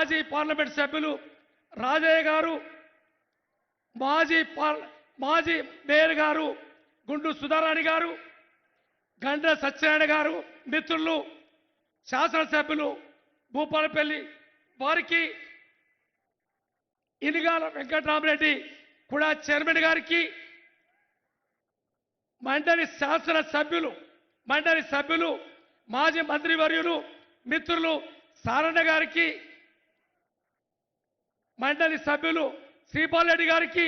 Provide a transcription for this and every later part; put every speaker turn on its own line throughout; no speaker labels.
మాజీ పార్లమెంట్ సభ్యులు రాజయ్య గారు మాజీ పార్ మాజీ మేయర్ గారు గుండు సుధారాణి గారు గండ సత్యనారాయణ గారు మిత్రులు శాసనసభ్యులు భూపాలపల్లి వారికి ఇనుగాల వెంకటరామరెడ్డి కూడా చైర్మన్ గారికి మండలి శాసన సభ్యులు మండలి సభ్యులు మాజీ మంత్రివర్యులు మిత్రులు సారణ గారికి మండలి సభ్యులు శ్రీపాల్ రెడ్డి గారికి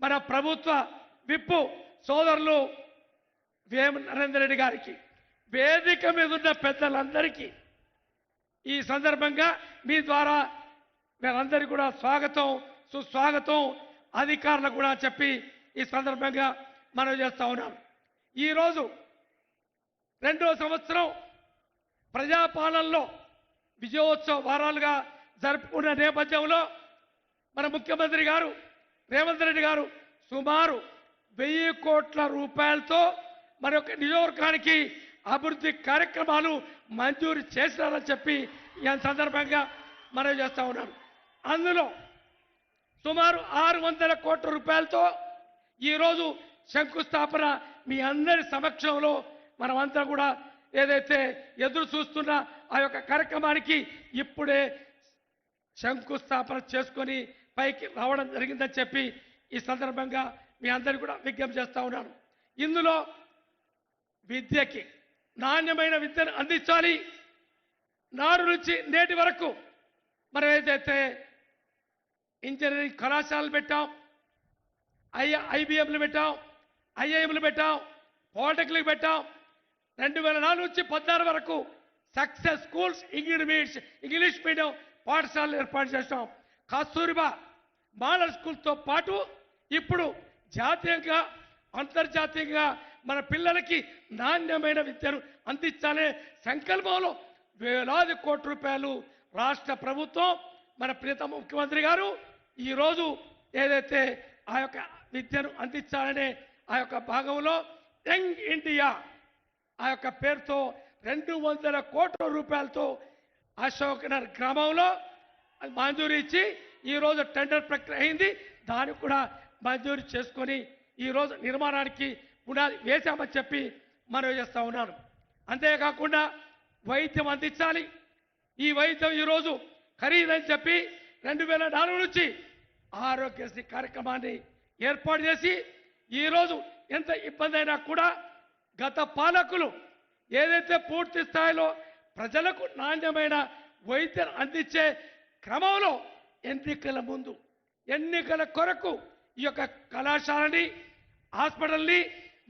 మన ప్రభుత్వ విప్పు సోదరులు వేమ నరేందర్ రెడ్డి గారికి వేదిక మీద ఉన్న పెద్దలందరికీ ఈ సందర్భంగా మీ ద్వారా మీరందరికీ కూడా స్వాగతం సుస్వాగతం అధికారులకు కూడా చెప్పి ఈ సందర్భంగా మనం చేస్తూ ఉన్నాం. ఈరోజు రెండో సంవత్సరం ప్రజాపాలనలో విజయోత్సవ వారాలుగా జరుపుకున్న నేపథ్యంలో మన ముఖ్యమంత్రి గారు రేవంత్ రెడ్డి గారు సుమారు వెయ్యి కోట్ల రూపాయలతో మన యొక్క నియోజకవర్గానికి అభివృద్ధి కార్యక్రమాలు మంజూరు చేసినారని చెప్పి ఈ సందర్భంగా మనం చేస్తూ ఉన్నాం అందులో సుమారు ఆరు వందల కోట్ల రూపాయలతో ఈరోజు శంకుస్థాపన మీ అందరి సమక్షంలో మనమంతా కూడా ఏదైతే ఎదురు చూస్తున్న ఆ యొక్క కార్యక్రమానికి ఇప్పుడే శంకుస్థాపన చేసుకొని పైకి రావడం జరిగిందని చెప్పి ఈ సందర్భంగా మీ అందరికీ కూడా విజ్ఞప్తి చేస్తూ ఉన్నాను. ఇందులో విద్యకి నాణ్యమైన విద్యను అందించాలి. నాడు నుంచి నేటి వరకు మనం ఏదైతే ఇంజనీరింగ్ కళాశాలలు పెట్టాం ఐ ఐబిఎంలు పెట్టాం ఐఐఎంలు పెట్టాం పాలిటెక్నిక్ పెట్టాం రెండు వేల నాలుగు నుంచి పద్నాలుగు వరకు success schools English medium English medium పాఠశాలలు ఏర్పాటు చేస్తాం కస్తూరిబా మోడల్ స్కూల్తో పాటు ఇప్పుడు జాతీయంగా అంతర్జాతీయంగా మన పిల్లలకి నాణ్యమైన విద్యను అందించాలనే సంకల్పంలో వేలాది కోట్ల రూపాయలు రాష్ట్ర ప్రభుత్వం మన ప్రీతమ ముఖ్యమంత్రి గారు ఈరోజు ఏదైతే ఆ యొక్క విద్యను అందించాలనే ఆ యొక్క భాగంలో యంగ్ ఇండియా ఆ యొక్క పేరుతో రెండు వందల కోట్ల రూపాయలతో అశోక్ నగర్ గ్రామంలో అది మంజూరు ఇచ్చి ఈరోజు టెండర్ ప్రక్రియ అయింది. దానికి కూడా మంజూరు చేసుకొని ఈరోజు నిర్మాణానికి పునాది వేశామని చెప్పి మనం చేస్తూ ఉన్నాను. అంతేకాకుండా వైద్యం అందించాలి. ఈ వైద్యం ఈరోజు ఖరీదని చెప్పి రెండు వేల నాలుగు నుంచి ఆరోగ్యశ్రీ కార్యక్రమాన్ని ఏర్పాటు చేసి ఈరోజు ఎంత ఇబ్బంది అయినా కూడా గత పాలకులు ఏదైతే పూర్తి స్థాయిలో ప్రజలకు నాణ్యమైన వైద్యం అందించే క్రమంలో ఎన్నికల ముందు ఎన్నికల కొరకు ఈ యొక్క కళాశాలని హాస్పిటల్ని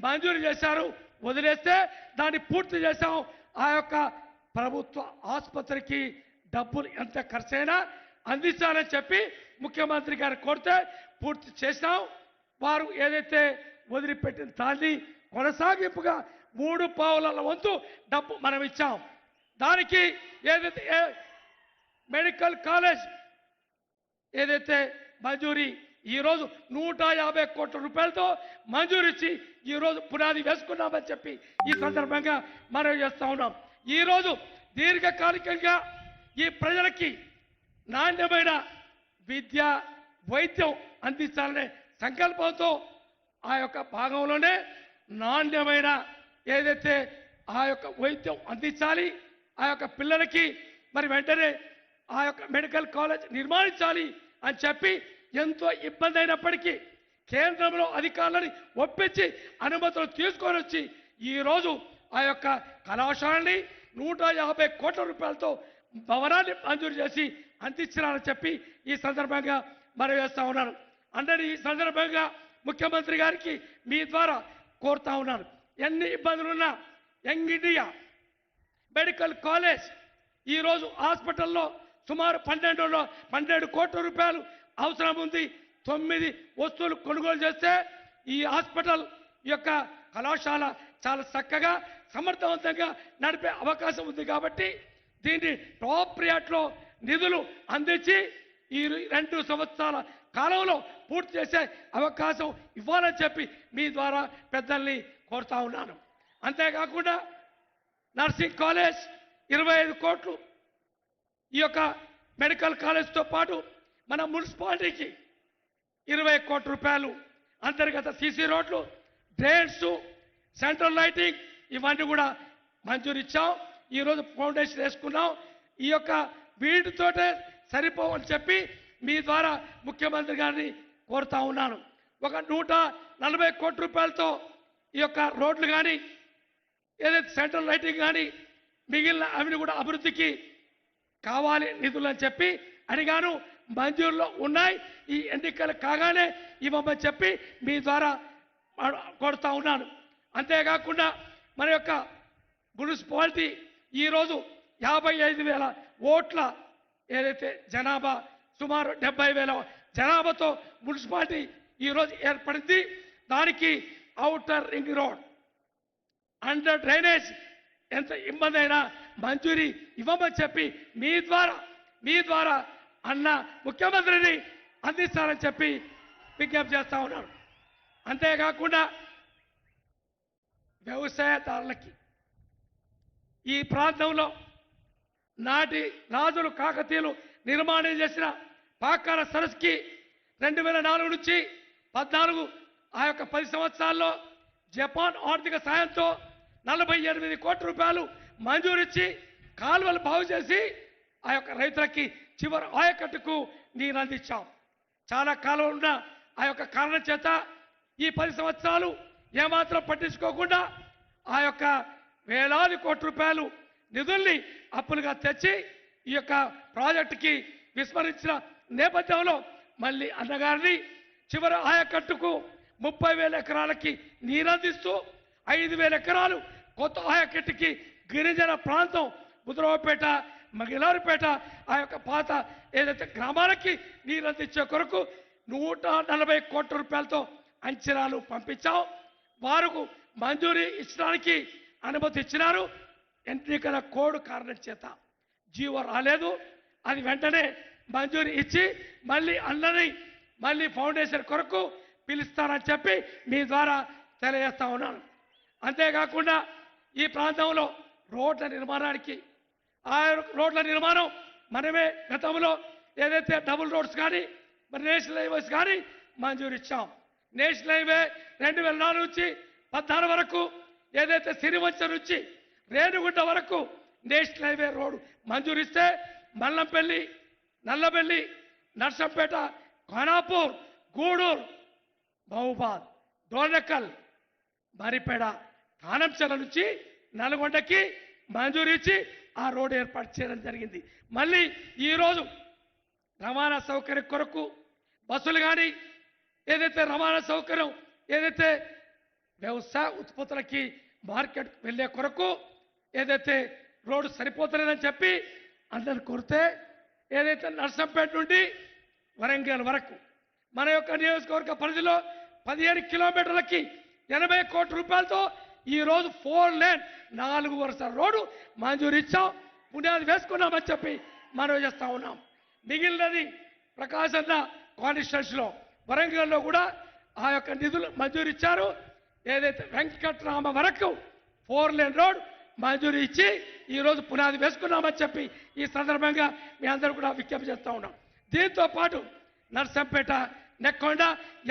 మంజూరు చేశారు. వదిలేస్తే దాన్ని పూర్తి చేశాం ఆ యొక్క ప్రభుత్వ ఆసుపత్రికి డబ్బులు ఎంత ఖర్చైనా అందించాలని చెప్పి ముఖ్యమంత్రి గారు కోరితే పూర్తి చేశాం వారు ఏదైతే వదిలిపెట్టిన దాన్ని కొనసాగింపుగా మూడు పావుల వంతు డబ్బు మనం ఇచ్చాం దానికి ఏదైతే మెడికల్ కాలేజ్ ఏదైతే మంజూరీ ఈరోజు నూట యాభై కోట్ల రూపాయలతో మంజూరు ఇచ్చి ఈరోజు పునాది వేసుకున్నామని చెప్పి ఈ సందర్భంగా మనం చేస్తూ ఉన్నాం. ఈరోజు దీర్ఘకాలికంగా ఈ ప్రజలకి నాణ్యమైన విద్య వైద్యం అందించాలనే సంకల్పంతో ఆ యొక్క భాగంలోనే నాణ్యమైన ఏదైతే ఆ యొక్క వైద్యం అందించాలి ఆ యొక్క పిల్లలకి మరి వెంటనే ఆ యొక్క మెడికల్ కాలేజ్ నిర్మాణించాలి అని చెప్పి ఎంతో ఇబ్బంది అయినప్పటికీ కేంద్రంలో అధికారులని ఒప్పించి అనుమతులు తీసుకొని వచ్చి ఈరోజు ఆ యొక్క కళాశాలని నూట యాభై కోట్ల రూపాయలతో భవనాన్ని మంజూరు చేసి అందించాలని చెప్పి ఈ సందర్భంగా మరి వేస్తా ఉన్నాను అందరి ఈ సందర్భంగా ముఖ్యమంత్రి గారికి మీ ద్వారా కోరుతా ఉన్నాను ఎన్ని ఇబ్బందులున్నా యంగ్ ఇండియా మెడికల్ కాలేజ్. ఈరోజు హాస్పిటల్లో సుమారు పన్నెండు పన్నెండు కోట్ల రూపాయలు అవసరం ఉంది. తొమ్మిది వస్తువులు కొనుగోలు చేస్తే ఈ హాస్పిటల్ యొక్క కళాశాల చాలా చక్కగా సమర్థవంతంగా నడిపే అవకాశం ఉంది కాబట్టి దీన్ని టాప్ ప్రియాట్లో నిధులు అందించి ఈ రెండు సంవత్సరాల కాలంలో పూర్తి చేసే అవకాశం ఇవ్వాలని చెప్పి మీ ద్వారా పెద్దల్ని కోరుతా ఉన్నాను. అంతేకాకుండా నర్సింగ్ కాలేజ్ ఇరవై ఐదు కోట్లు. ఈ యొక్క మెడికల్ కాలేజ్తో పాటు మన మున్సిపాలిటీకి ఇరవై కోట్ల రూపాయలు అంతర్గత సీసీ రోడ్లు డ్రైన్స్ సెంట్రల్ లైటింగ్ ఇవన్నీ కూడా మంజూరు ఇచ్చాం ఈరోజు ఫౌండేషన్ వేసుకున్నాం. ఈ యొక్క వీటితోటే సరిపోవని చెప్పి మీ ద్వారా ముఖ్యమంత్రి గారిని కోరుతా ఉన్నాను. ఒక నూట నలభై కోట్ల రూపాయలతో ఈ యొక్క రోడ్లు కానీ ఏదైతే సెంట్రల్ లైటింగ్ కానీ మిగిలిన అవిని కూడా అభివృద్ధికి కావాలి నిధులు అని చెప్పి అడిగాను. మంజూరులో ఉన్నాయి. ఈ ఎన్నికలు కాగానే ఇవ్వమని చెప్పి మీ ద్వారా కొడతా ఉన్నాను. అంతేకాకుండా మన యొక్క మున్సిపాలిటీ ఈరోజు యాభై ఐదు వేల ఓట్ల ఏదైతే జనాభా సుమారు డెబ్బై వేల జనాభాతో మున్సిపాలిటీ ఈరోజు ఏర్పడింది. దానికి outer ring road under drainage ఎంత ఇబ్బంది అయినా మంజూరీ ఇవ్వమని చెప్పి మీ ద్వారా మీ ద్వారా అన్న ముఖ్యమంత్రిని అందిస్తారని చెప్పి విజ్ఞప్తి చేస్తా ఉన్నారు అంతేకాకుండా వ్యవసాయదారులకి ఈ ప్రాంతంలో నాటి రాజులు కాకతీయులు నిర్మాణం చేసిన పాకార సరస్సుకి రెండు వేల నాలుగు నుంచి పద్నాలుగు ఆ యొక్క పది సంవత్సరాల్లో జపాన్ ఆర్థిక సాయంతో నలభై ఎనిమిది కోట్ల రూపాయలు మంజూరిచ్చి కాలువలు బాగు చేసి ఆ యొక్క రైతులకి చివరి ఆయకట్టుకు నీరు అందించాం. చాలా కాలం ఉన్న ఆ యొక్క కారణం చేత ఈ పది సంవత్సరాలు ఏమాత్రం పట్టించుకోకుండా ఆ యొక్క వేలాది కోట్ల రూపాయలు నిధుల్ని అప్పులుగా తెచ్చి ఈ యొక్క ప్రాజెక్టుకి విస్మరించిన నేపథ్యంలో మళ్ళీ అన్నగారిని చివరి ఆయకట్టుకు ముప్పై వేల ఎకరాలకి నీరందిస్తూ ఐదు వేల ఎకరాలు కొత్త ఆయకట్టుకి గిరిజన ప్రాంతం బుధరావుపేట మగిలారిపేట ఆ యొక్క పాత ఏదైతే గ్రామాలకి నీరు అందించే కొరకు నూట నలభై కోట్ల రూపాయలతో అంచనాలు పంపించాం. వారు మంజూరీ ఇచ్చడానికి అనుమతి ఇచ్చినారు. ఎన్నికల కోడ్ కారణం చేత జీవో రాలేదు. అది వెంటనే మంజూరీ ఇచ్చి మళ్ళీ అన్నని మళ్ళీ ఫౌండేషన్ కొరకు పిలుస్తానని చెప్పి మీ ద్వారా తెలియజేస్తా ఉన్నాను. అంతేకాకుండా ఈ ప్రాంతంలో రోడ్ల నిర్మాణానికి ఆ రోడ్ల నిర్మాణం మనమే గతంలో ఏదైతే డబుల్ రోడ్స్ కానీ మరి నేషనల్ హైవేస్ కానీ మంజూరు ఇచ్చాం. నేషనల్ హైవే రెండు వేల నాలుగు నుంచి పద్నాలుగు వరకు ఏదైతే సిరివంచ నుంచి రేణుగుంట వరకు నేషనల్ హైవే రోడ్డు మంజూరిస్తే మల్లంపల్లి నల్లబెల్లి నర్సంపేట ఖానాపూర్ గూడూరు మహబూబాద్ డోర్నకల్ మరిపేడ కానంచెల నుంచి నల్గొండకి మంజూరు ఇచ్చి ఆ రోడ్డు ఏర్పాటు చేయడం జరిగింది. మళ్ళీ ఈరోజు రవాణా సౌకర్యం కొరకు బస్సులు కానీ ఏదైతే రవాణా సౌకర్యం ఏదైతే వ్యవసాయ ఉత్పత్తులకి మార్కెట్ వెళ్ళే కొరకు ఏదైతే రోడ్డు సరిపోతలేదని చెప్పి అందరు కొరితే ఏదైతే నర్సంపేట నుండి వరంగల్ వరకు మన యొక్క నియోజకవర్గ పరిధిలో పదిహేను కిలోమీటర్లకి ఎనభై కోట్ల రూపాయలతో ఈరోజు ఫోర్ లేన్ నాలుగు వరుస రోడ్డు మంజూరు ఇచ్చాం పునాది వేసుకున్నామని చెప్పి మనం చేస్తా ఉన్నాం. మిగిలినది ప్రకాశన్న కాన్స్టిట్యూన్స్లో వరంగల్లో కూడా ఆ యొక్క నిధులు మంజూరు ఇచ్చారు ఏదైతే వెంకటరామ వరకు ఫోర్ లేన్ రోడ్ మంజూరు ఇచ్చి ఈరోజు పునాది వేసుకున్నామని చెప్పి ఈ సందర్భంగా మీ అందరూ కూడా విజ్ఞప్తి చేస్తూ ఉన్నాం. దీంతో పాటు నర్సంపేట నెక్కొండ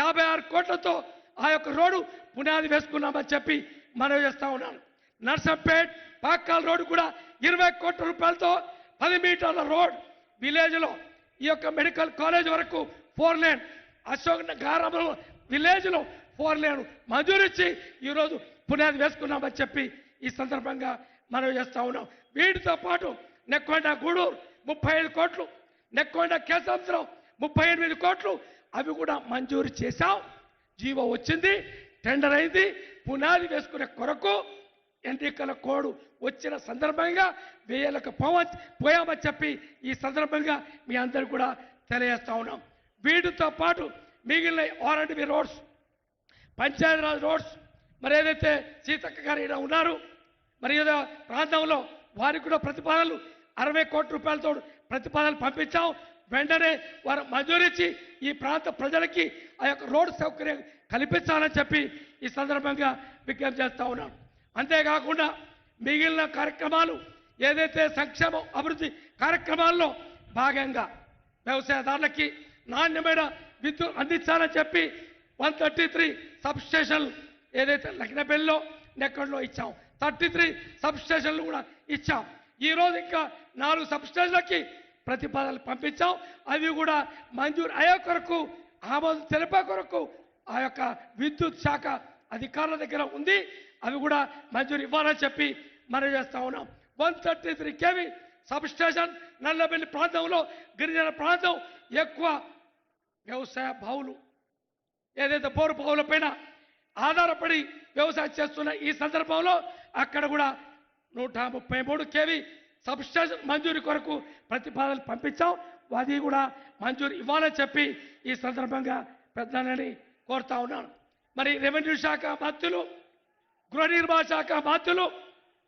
యాభై ఆరు కోట్లతో ఆ యొక్క రోడ్డు పునాది వేసుకున్నామని చెప్పి మనవి చేస్తూ ఉన్నాను. నర్సంపేట్ పాకాల రోడ్డు కూడా ఇరవై కోట్ల రూపాయలతో పది మీటర్ల రోడ్. విలేజ్లో ఈ యొక్క మెడికల్ కాలేజ్ వరకు ఫోర్ లేన్. అశోక్ గారంలో విలేజ్లో ఫోర్ లేన్. మంజూరిచ్చి ఈరోజు పునాది వేసుకున్నామని చెప్పి ఈ సందర్భంగా మనవి చేస్తూ ఉన్నాం. వీటితో పాటు నెక్కొండ గూడూరు ముప్పై ఐదు కోట్లు నెక్కొండ కేశాంతరం ముప్పై ఎనిమిది కోట్లు. అవి కూడా మంజూరు చేశాం. జీవో వచ్చింది. టెండర్ అయింది. పునాది వేసుకునే కొరకు ఎన్నికల కోడ్ వచ్చిన సందర్భంగా వేయలకు పోవ పోయామని చెప్పి ఈ సందర్భంగా మీ అందరు కూడా తెలియజేస్తా ఉన్నాం. వీటితో పాటు మిగిలిన R and B roads Panchayati Raj roads మరి ఏదైతే సీతక్క గారు ఇక్కడ ఉన్నారు మరి ఏదో ప్రాంతంలో వారికి కూడా ప్రతిపాదనలు అరవై కోట్ల రూపాయలతో ప్రతిపాదనలు పంపించాం. వెంటనే వారు మంజూరిచ్చి ఈ ప్రాంత ప్రజలకి ఆ యొక్క రోడ్డు సౌకర్యం కల్పించాలని చెప్పి ఈ సందర్భంగా విజ్ఞప్తి చేస్తా ఉన్నాం. అంతేకాకుండా మిగిలిన కార్యక్రమాలు ఏదైతే సంక్షేమ అభివృద్ధి కార్యక్రమాల్లో భాగంగా వ్యవసాయదారులకి నాణ్యమైన విద్యుత్ అందించాలని చెప్పి వన్ థర్టీ త్రీ సబ్ స్టేషన్లు ఏదైతే లగ్నపల్లిలో నెక్కడలో ఇచ్చాం. థర్టీ త్రీ సబ్ స్టేషన్లు కూడా ఇచ్చాం. ఈ రోజు ఇంకా నాలుగు సబ్స్టేషన్లకి ప్రతిపాదనలు పంపించాం. అవి కూడా మంజూరు అయ్యే కొరకు ఆమోదం తెలిపే కొరకు ఆ యొక్క విద్యుత్ శాఖ అధికారుల దగ్గర ఉంది. అవి కూడా మంజూరు ఇవ్వాలని చెప్పి మనం చేస్తా ఉన్నాం. One thirty three KV sub station Nallabelli ప్రాంతంలో గిరిజన ప్రాంతం ఎక్కువ వ్యవసాయ బావులు. ఏదైతే బోరు బావుల పైన ఆధారపడి వ్యవసాయం చేస్తున్న ఈ సందర్భంలో అక్కడ కూడా నూట ముప్పై మూడు కేవీ సబ్స్టేషన్ మంజూరు కొరకు ప్రతిపాదనలు పంపించాం. అది కూడా మంజూరు ఇవ్వాలని చెప్పి ఈ సందర్భంగా పెద్దలని కోరుతా ఉన్నాను. మరి రెవెన్యూ శాఖ బాధ్యులు గృహ నిర్మాణ శాఖ బాధ్యులు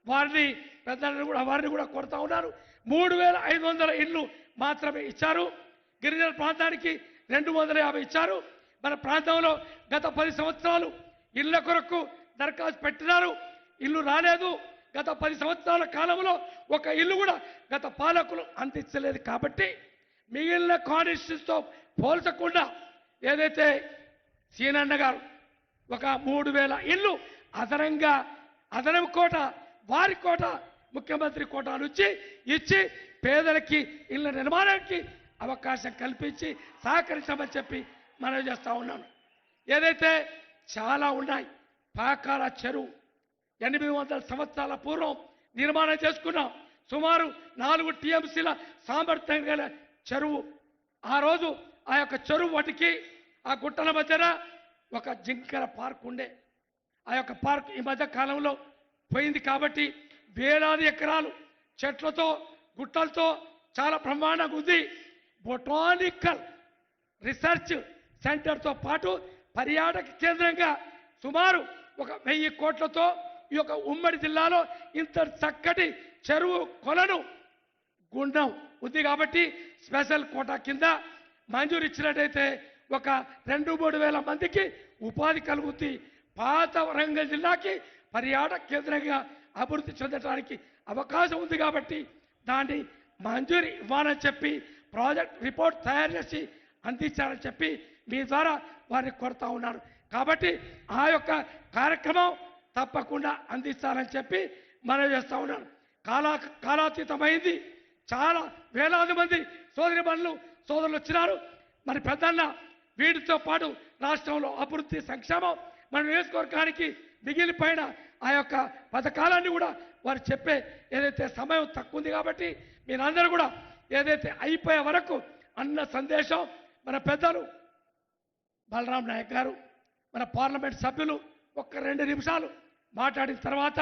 వారిని పెద్దలను కూడా వారిని కూడా కోరుతా ఉన్నారు. మూడు వేల ఐదు వందల ఇళ్ళు మాత్రమే ఇచ్చారు. గిరిజన ప్రాంతానికి రెండు వందల యాభై ఇచ్చారు. మన ప్రాంతంలో గత పది సంవత్సరాలు ఇళ్ళ కొరకు దరఖాస్తు పెట్టినారు. ఇల్లు రాలేదు. గత పది సంవత్సరాల కాలంలో ఒక ఇల్లు కూడా గత పాలకులు అందించలేదు కాబట్టి మిగిలిన కాన్స్టిట్యూన్స్తో పోల్చకుండా ఏదైతే సీనన్న గారు ఒక మూడు వేల ఇల్లు అదనంగా అదనం కోట వారి కోట ముఖ్యమంత్రి కోట నుంచి ఇచ్చి పేదలకి ఇళ్ళ నిర్మాణానికి అవకాశం కల్పించి సహకరించమని చెప్పి మనం చేస్తూ ఉన్నాను. ఏదైతే చాలా ఉన్నాయి పాకాల చెరువు ఎనిమిది వందల సంవత్సరాల పూర్వం నిర్మాణం చేసుకున్నాం. సుమారు నాలుగు టీఎంసీల సామర్థ్యం గల చెరువు. ఆ రోజు ఆ యొక్క చెరువు వాటికి ఆ గుట్టల మధ్యన ఒక జింకల పార్క్ ఉండే. ఆ యొక్క పార్క్ ఈ మధ్య కాలంలో పోయింది కాబట్టి వేలాది ఎకరాలు చెట్లతో గుట్టలతో చాలా బ్రహ్మాండంగా ఉంది. బొటానికల్ రీసెర్చ్ సెంటర్తో పాటు పర్యాటక కేంద్రంగా సుమారు ఒక వెయ్యి కోట్లతో ఈ యొక్క ఉమ్మడి జిల్లాలో ఇంత చక్కటి చెరువు కొలను గుండం ఉంది కాబట్టి స్పెషల్ కోటా కింద మంజూరు ఇచ్చినట్టయితే ఒక రెండు మూడు వేల మందికి ఉపాధి కలుగుతుంది పాత వరంగల్ జిల్లాకి పర్యాటక కేంద్రంగా అభివృద్ధి చెందడానికి అవకాశం ఉంది కాబట్టి దాన్ని మంజూరు ఇవ్వాలని చెప్పి ప్రాజెక్ట్ రిపోర్ట్ తయారు చేసి అందించాలని చెప్పి మీ ద్వారా వారిని కోరుతా ఉన్నారు. కాబట్టి ఆ యొక్క కార్యక్రమం తప్పకుండా అందిస్తానని చెప్పి మనం చేస్తూ ఉన్నాను కాలా కాలాతీతమైంది. చాలా వేలాది మంది సోదరి మనులు సోదరులు వచ్చినారు. మరి పెద్దన్న వీటితో పాటు రాష్ట్రంలో అభివృద్ధి సంక్షేమం మన నియోజకవర్గానికి మిగిలిపోయిన ఆ యొక్క పథకాలన్నీ కూడా వారు చెప్పే ఏదైతే సమయం తక్కువ ఉంది కాబట్టి మీరందరూ కూడా ఏదైతే అయిపోయే వరకు అన్న సందేశం మన పెద్దలు బలరాం నాయక్ గారు మన పార్లమెంట్ సభ్యులు ఒక్క రెండు నిమిషాలు మాట్లాడిన తర్వాత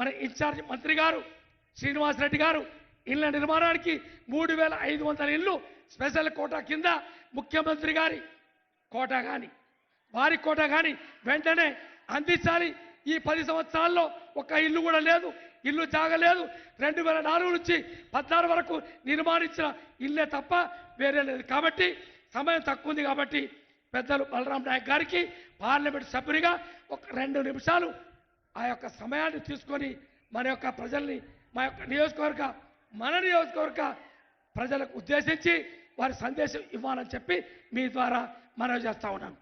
మన ఇన్ఛార్జ్ మంత్రి గారు శ్రీనివాసరెడ్డి గారు ఇళ్ళ నిర్మాణానికి మూడు వేల ఐదు వందల ఇల్లు స్పెషల్ కోటా కింద ముఖ్యమంత్రి గారి కోటా కానీ వారి కోట కానీ వెంటనే అందించాలి. ఈ పది సంవత్సరాల్లో ఒక ఇల్లు కూడా లేదు ఇల్లు జాగలేదు. రెండు వేల నాలుగు నుంచి పద్నాలుగు వరకు నిర్మాణించిన ఇల్లే తప్ప వేరే లేదు. కాబట్టి సమయం తక్కువ ఉంది కాబట్టి పెద్దలు బలరాం నాయక్ గారికి పార్లమెంట్ సభ్యునిగా ఒక రెండు నిమిషాలు ఆ యొక్క సమయాన్ని తీసుకొని మన యొక్క ప్రజల్ని మా యొక్క నియోజకవర్గ మన నియోజకవర్గ ప్రజలకు ఉద్దేశించి వారి సందేశం ఇవ్వాలని చెప్పి మీ ద్వారా మనవి చేస్తా ఉన్నాను.